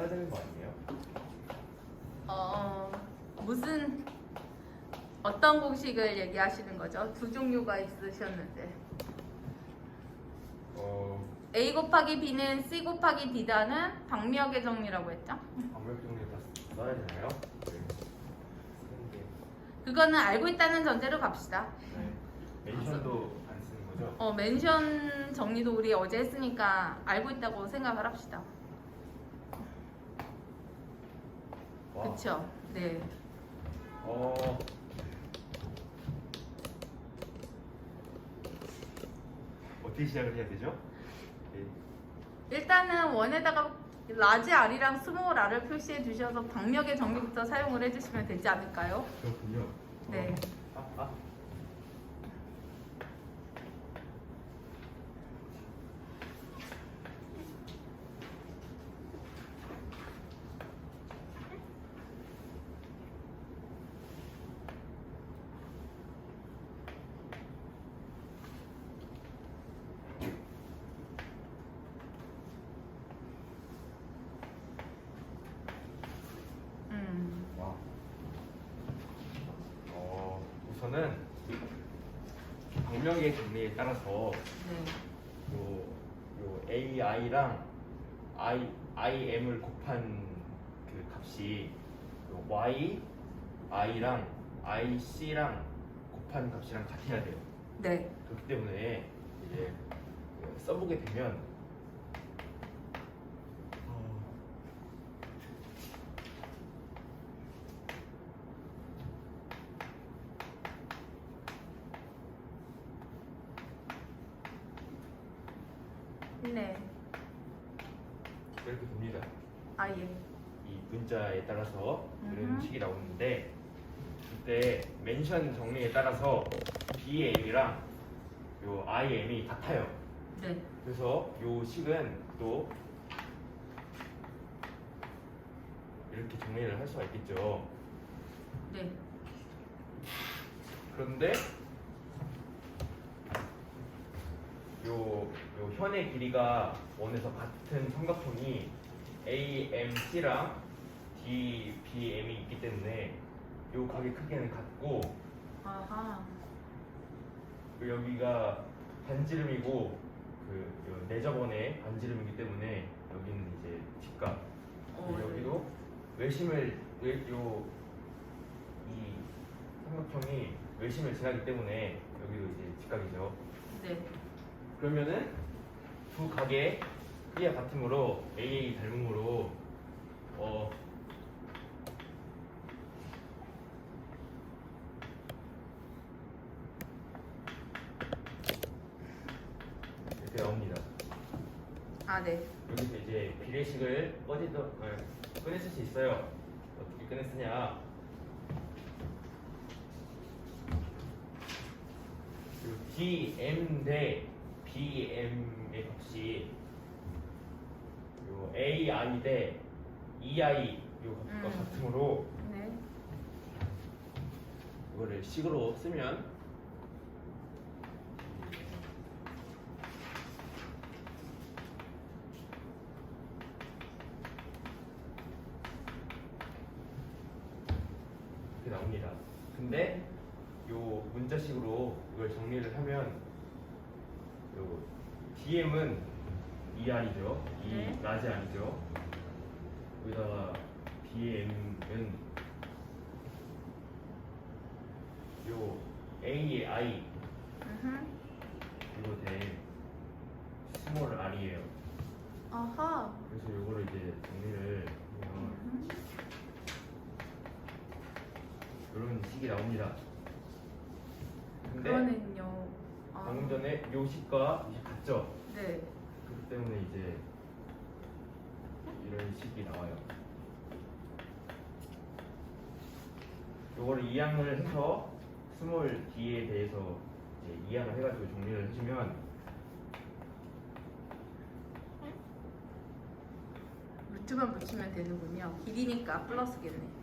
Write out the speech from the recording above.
써야 되는 거 아니에요? 어, 어, 무슨 어떤 공식을 얘기하시는 거죠? 두 종류가 있으셨는데. 어, A 곱하기 B는 C 곱하기 D다는 박미역의 정리라고 했죠? 방법 종류가 써야 되나요? 네. 그거는 알고 있다는 전제로 갑시다. 네. 멘션도 안 쓰는 거죠? 어, 맨션 정리도 우리 어제 했으니까 알고 있다고 생각을 합시다. 그쵸? 네. 어. 어떻게 시작을 해야 되죠? 네. 일단은 원에다가 라지 R이랑 스몰 R을 표시해 주셔서 박력의 정리부터 사용을 해주시면 되지 않을까요? 그렇군요. 네. 어. 아, 아. 음. 와. 어, 우선은 방명의 정리에 따라서 네. 요, 요 AI랑 I, IM을 곱한 그 값이 요 Y, I랑 IC랑 곱한 값이랑 같아야 돼요. 네. 그렇기 때문에 이제 그 써보게 되면 네. 이렇게 됩니다. 아, 예. 이 문자에 따라서 이런 음흠. 식이 나오는데 그때 멘션 정리에 따라서 BM이랑 요 IM이 같아요. 네. 그래서 요 식은 또 이렇게 정리를 할 수가 있겠죠. 네. 그런데 요, 요 현의 길이가 원에서 같은 삼각형이 AMC랑 DBM이 있기 때문에 요 각의 크기는 같고 아하. 그 여기가 반지름이고 그요 내저번의 반지름이기 때문에 여기는 이제 직각 어, 네. 여기도 외심을 외, 요, 이 삼각형이 외심을 지나기 때문에 여기도 이제 직각이죠. 네. 그러면은 두 각의 크기가 같으므로 AA 닮음으로 어 이렇게 나옵니다. 아, 네. 여기서 이제 비례식을 꺼지도 어, 꺼냈을 수 있어요. 어떻게 꺼냈으냐? 요 DM 대 BM 의 값이 요 AI 대 EI 요 값과 음. 같으므로 네. 이거를 식으로 쓰면 이렇게 나옵니다. 근데 요 문자식으로 이걸 정리를 하면 요 DM은 ER이죠. 이 네. 라지 아니죠. 여기다가 BM은 요 AI 음흠. 이거 대 스몰 R이에요. 아하. 그래서 요거를 이제 정리를 하면. 이런 식이 나옵니다. 근데 그거는요. 아, 방금 전에 요 식과 이식 같죠? 네. 그렇기 때문에 이제 이런 식이 나와요. 요거를 이항을 해서 스몰 D에 대해서 이제 이항을 해가지고 정리를 해주면 루트만 붙이면 되는군요. 길이니까 플러스겠네.